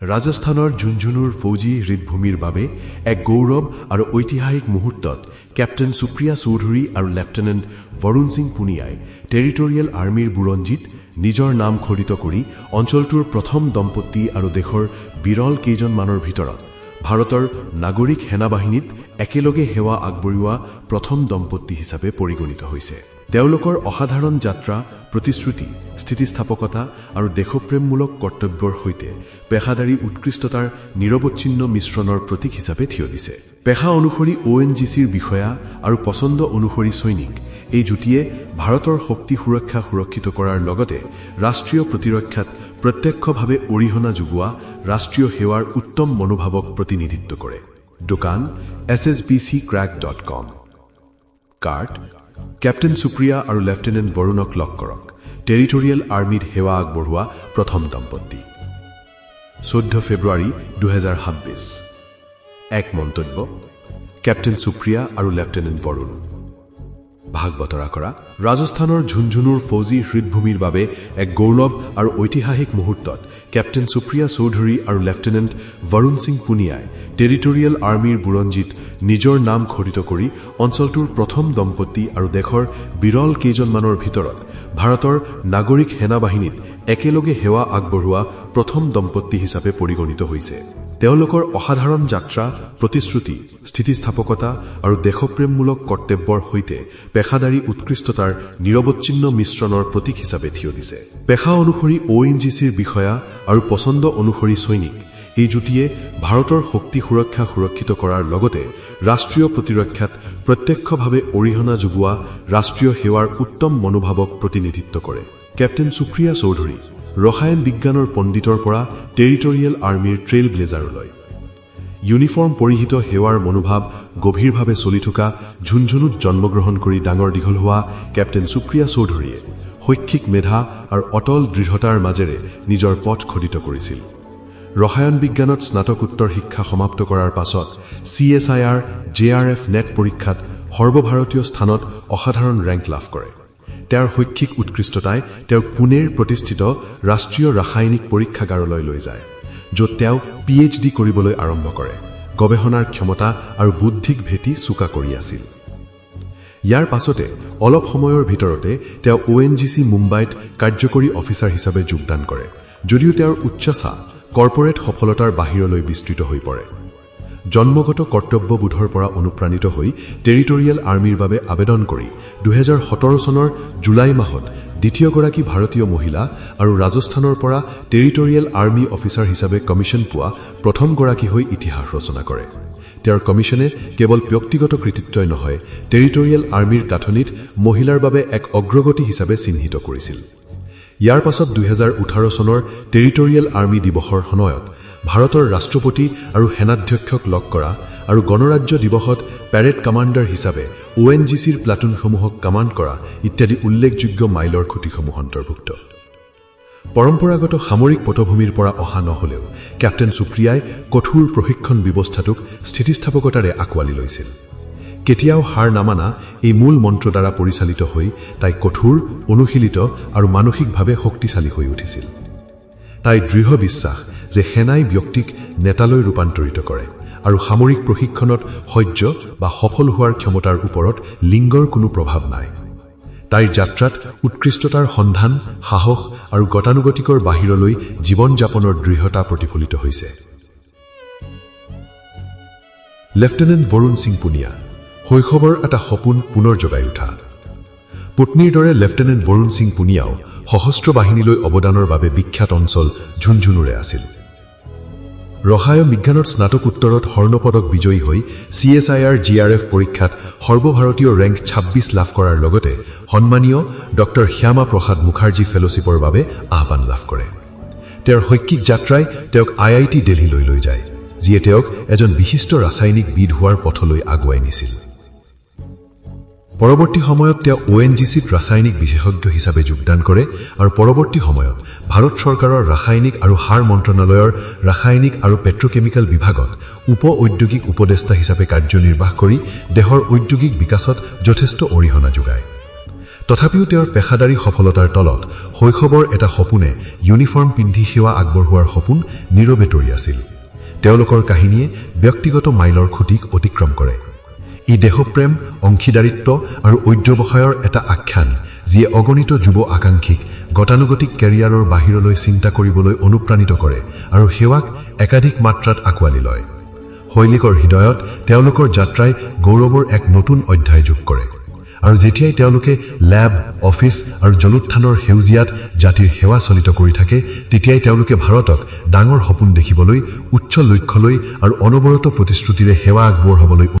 ৰাজস্থানৰ ঝুনঝুনুৰ ফৌজী হৃদভূমিৰ বাবে এক গৌৰৱ আৰু ঐতিহাসিক মুহূৰ্তত কেপ্টেইন সুপ্ৰিয়া চৌধুৰী আৰু লেফটেনেণ্ট বৰুণ সিং পুনিয়াই টেৰিটৰিয়েল আৰ্মীৰ বুৰঞ্জীত নিজৰ নাম খৰিত কৰি অঞ্চলটোৰ প্ৰথম দম্পতী আৰু দেশৰ বিৰল কেইজনমানৰ ভিতৰত ভাৰতৰ নাগৰিক সেনা বাহিনীত একেলগে সেৱা আগবঢ়োৱা প্ৰথম দম্পতী হিচাপে পৰিগণিত হৈছে। তেওঁলোকৰ অসাধাৰণ যাত্ৰা প্ৰতিশ্ৰুতি স্থিতিস্থাপকতা আৰু দেশপ্ৰেমমূলক কৰ্তব্যৰ সৈতে পেশাদাৰী উৎকৃষ্টতাৰ নিৰৱচ্ছিন্ন মিশ্ৰণৰ প্ৰতীক হিচাপে থিয় দিছে। পেশা অনুসৰি অ' এন জি চিৰ বিষয়া আৰু পচন্দ অনুসৰি সৈনিক এই যুটিয়ে ভাৰতৰ শক্তি সুৰক্ষা সুৰক্ষিত কৰাৰ লগতে ৰাষ্ট্ৰীয় প্ৰতিৰক্ষাত প্ৰত্যক্ষভাৱে অৰিহণা যোগোৱা ৰাষ্ট্ৰীয় সেৱাৰ উত্তম মনোভাৱক প্ৰতিনিধিত্ব কৰে। দোকান S S B C crack dot com card captain Supriya আৰু লেফটেনেণ্ট বৰুণক লগ কৰক। টেৰিটৰিয়েল আৰ্মীত সেৱা আগবঢ়োৱা প্ৰথম দম্পতী। চৈধ্য ফেব্ৰুৱাৰী দুহেজাৰ ছাব্বিছ। এক মন্তব্য কেপ্টেইন সুপ্ৰিয়া আৰু লেফটেনেণ্ট বৰুণ ভাগ বতৰা কৰা। ৰাজস্থানৰ ঝুনঝুনুৰ ফৌজী হৃদভূমিৰ বাবে এক গৌৰৱ আৰু ঐতিহাসিক মুহূৰ্তত কেপ্টেইন সুপ্ৰিয়া চৌধুৰী আৰু লেফটেনেণ্ট বৰুণ সিং পুনিয়াই টেৰিটৰিয়েল আৰ্মীৰ বুৰঞ্জীত নিজৰ নাম খৰিত কৰি অঞ্চলটোৰ প্ৰথম দম্পতী আৰু দেশৰ বিৰল কেইজনমানৰ ভিতৰত ভাৰতৰ নাগৰিক সেনা বাহিনীত একেলগে সেৱা আগবঢ়োৱা প্ৰথম দম্পতী হিচাপে পৰিগণিত হৈছে। তেওঁলোকৰ অসাধাৰণ যাত্ৰা প্ৰতিশ্ৰুতি স্থিতিস্থাপকতা আৰু দেশপ্ৰেমমূলক কৰ্তব্যৰ সৈতে পেশাদাৰী উৎকৃষ্টতাৰ নিৰৱচ্ছিন্ন মিশ্ৰণৰ প্ৰতীক হিচাপে থিয় দিছে। পেশা অনুসৰি অ' এন জি চিৰ বিষয়া আৰু পচন্দ অনুসৰি সৈনিক এই যুটিয়ে ভাৰতৰ শক্তি সুৰক্ষা সুৰক্ষিত কৰাৰ লগতে ৰাষ্ট্ৰীয় প্ৰতিৰক্ষাত প্ৰত্যক্ষভাৱে অৰিহণা যোগোৱা ৰাষ্ট্ৰীয় সেৱাৰ উত্তম মনোভাৱক প্ৰতিনিধিত্ব কৰে। কেপ্টেইন সুপ্ৰিয়া চৌধুৰী ৰসায়ন বিজ্ঞানৰ পণ্ডিতৰ পৰা টেৰিটৰিয়েল আৰ্মীৰ ট্ৰেইল ব্লেজাৰলৈ ইউনিফৰ্ম পৰিহিত সেৱাৰ মনোভাৱ গভীৰভাৱে চলি থকা ঝুনঝুনুত জন্মগ্ৰহণ কৰি ডাঙৰ দীঘল হোৱা কেপ্টেইন সুপ্ৰিয়া চৌধুৰীয়ে শৈক্ষিক মেধা আৰু অটল দৃঢ়তাৰ মাজেৰে নিজৰ পথ খোদিত কৰিছিল। ৰসায়ন বিজ্ঞানত স্নাতকোত্তৰ শিক্ষা সমাপ্ত কৰাৰ পাছত C S I R J R F NET পৰীক্ষাত সৰ্বভাৰতীয় স্থানত অসাধাৰণ ৰেংক লাভ কৰে। তেওঁৰ শৈক্ষিক উৎকৃষ্টতাই তেওঁক পুনেৰ প্ৰতিষ্ঠিত ৰাষ্ট্ৰীয় ৰাসায়নিক পৰীক্ষাগাৰলৈ লৈ যায় য'ত তেওঁ পি এইচ ডি কৰিবলৈ আৰম্ভ কৰে গৱেষণাৰ ক্ষমতা আৰু বুদ্ধিক ভেটি চোকা কৰি আছিল। ইয়াৰ পাছতে অলপ সময়ৰ ভিতৰতে তেওঁ অ' এন জি চি মুম্বাইত কাৰ্যকৰী অফিচাৰ হিচাপে যোগদান কৰে যদিও তেওঁৰ উচ্চাসা কৰ্পৰেট সফলতাৰ বাহিৰলৈ বিস্তৃত হৈ পৰে। জন্মগত কৰ্তব্যবোধৰ পৰা অনুপ্ৰাণিত হৈ টেৰিটৰিয়েল আৰ্মীৰ বাবে আবেদন কৰি দুহেজাৰ সোতৰ চনৰ জুলাই মাহত দ্বিতীয়গৰাকী ভাৰতীয় মহিলা আৰু ৰাজস্থানৰ পৰা টেৰিটৰিয়েল আৰ্মী অফিচাৰ হিচাপে কমিশ্যন পোৱা প্ৰথমগৰাকী হৈ ইতিহাস ৰচনা কৰে। তেওঁৰ কমিশ্যনে কেৱল ব্যক্তিগত কৃতিত্বই নহয় টেৰিটৰিয়েল আৰ্মীৰ গাঁথনিত মহিলাৰ বাবে এক অগ্ৰগতি হিচাপে চিহ্নিত কৰিছিল। ইয়াৰ পাছত দুহেজাৰ ওঠৰ চনৰ টেৰিটৰিয়েল আৰ্মী দিৱসৰ সময়ত ভাৰতৰ ৰাষ্ট্ৰপতি আৰু সেনাধ্যক্ষক লগ কৰা আৰু গণৰাজ্য দিৱসত পেৰেড কামাণ্ডাৰ হিচাপে অ' এন জি চিৰ প্লাটুনসমূহক কামাণ্ড কৰা ইত্যাদি উল্লেখযোগ্য মাইলৰ খুঁটিসমূহ অন্তৰ্ভুক্ত। পৰম্পৰাগত সামৰিক পটভূমিৰ পৰা অহা নহলেও কেপ্টেইন সুপ্ৰিয়াই কঠোৰ প্ৰশিক্ষণ ব্যৱস্থাটোক স্থিতিস্থাপকতাৰে আঁকোৱালি লৈছিল। কেতিয়াও হাৰ নামানা এই মূল মন্ত্ৰ দ্বাৰা পৰিচালিত হৈ তাই কঠোৰ অনুশীলিত আৰু মানসিকভাৱে শক্তিশালী হৈ উঠিছিল। তাই দৃঢ় বিশ্বাস যে সেনাই ব্যক্তিক নেতালৈ ৰূপান্তৰিত কৰে আৰু সামৰিক প্ৰশিক্ষণত সহ্য বা সফল হোৱাৰ ক্ষমতাৰ ওপৰত লিংগৰ কোনো প্ৰভাৱ নাই। তাইৰ যাত্ৰাত উৎকৃষ্টতাৰ সন্ধান সাহস আৰু গতানুগতিকৰ বাহিৰলৈ জীৱন যাপনৰ দৃঢ়তা প্ৰতিফলিত হৈছে। লেফটেনেণ্ট বৰুণ সিং পুনিয়া শৈশৱৰ এটা সপোন পুনৰ জগাই উঠা। পত্নীৰ দৰে লেফটেনেণ্ট বৰুণ সিং পুনিয়াও সশস্ত্ৰ বাহিনীলৈ অৱদানৰ বাবে বিখ্যাত অঞ্চল ঝুনঝুনুৰে আছিল। ৰসায়ন বিজ্ঞানত স্নাতকোত্তৰত স্বৰ্ণপদক বিজয়ী হৈ C S I R G R F পৰীক্ষাত সৰ্বভাৰতীয় ৰেংক ছাব্বিছ লাভ কৰাৰ লগতে সন্মানীয় ডক্টৰ শ্যামা প্ৰসাদ মুখাৰ্জী ফেলোশ্বিপৰ বাবে আহ্বান লাভ কৰে। তেওঁৰ শৈক্ষিক যাত্ৰাই তেওঁক আই আই টি দিল্লীলৈ লৈ যায় যিয়ে তেওঁক এজন বিশিষ্ট ৰাসায়নিকবিদ হোৱাৰ পথলৈ আগুৱাই নিছিল। পৰৱৰ্তী সময়ত তেওঁ অ' এন জি চিত ৰাসায়নিক বিশেষজ্ঞ হিচাপে যোগদান কৰে আৰু পৰৱৰ্তী সময়ত ভাৰত চৰকাৰৰ ৰাসায়নিক আৰু সাৰ মন্ত্ৰণালয়ৰ ৰাসায়নিক আৰু পেট্ৰকেমিকেল বিভাগত উপ ঔদ্যোগিক উপদেষ্টা হিচাপে কাৰ্যনিৰ্বাহ কৰি দেশৰ ঔদ্যোগিক বিকাশত যথেষ্ট অৰিহণা যোগায়। তথাপিও তেওঁৰ পেশাদাৰী সফলতাৰ তলত শৈশৱৰ এটা সপোনে ইউনিফৰ্ম পিন্ধি সেৱা আগবঢ়োৱাৰ সপোন নীৰৱে তৰি আছিল। তেওঁলোকৰ কাহিনীয়ে ব্যক্তিগত মাইলৰ খুঁটিক অতিক্ৰম কৰে। ই দেশপ্ৰেম অংশীদাৰিত্ব আৰু অধ্যৱসায়ৰ এটা আখ্যান যিয়ে অগণিত যুৱ আকাংক্ষীক গতানুগতিক কেৰিয়াৰৰ বাহিৰলৈ চিন্তা কৰিবলৈ অনুপ্ৰাণিত কৰে আৰু সেৱাক একাধিক মাত্ৰাত আঁকোৱালি লয়। শৈলিকৰ হৃদয়ত তেওঁলোকৰ যাত্ৰাই গৌৰৱৰ এক নতুন অধ্যায় যোগ কৰে আৰু যেতিয়াই তেওঁলোকে লেব অফিচ আৰু জলোত্থানৰ সেউজীয়াত জাতিৰ সেৱা চলিত কৰি থাকে তেতিয়াই তেওঁলোকে ভাৰতক ডাঙৰ সপোন দেখিবলৈ উচ্চ লক্ষ্যলৈ আৰু অনবৰত প্ৰতিশ্ৰুতিৰে সেৱা আগবঢ়াবলৈ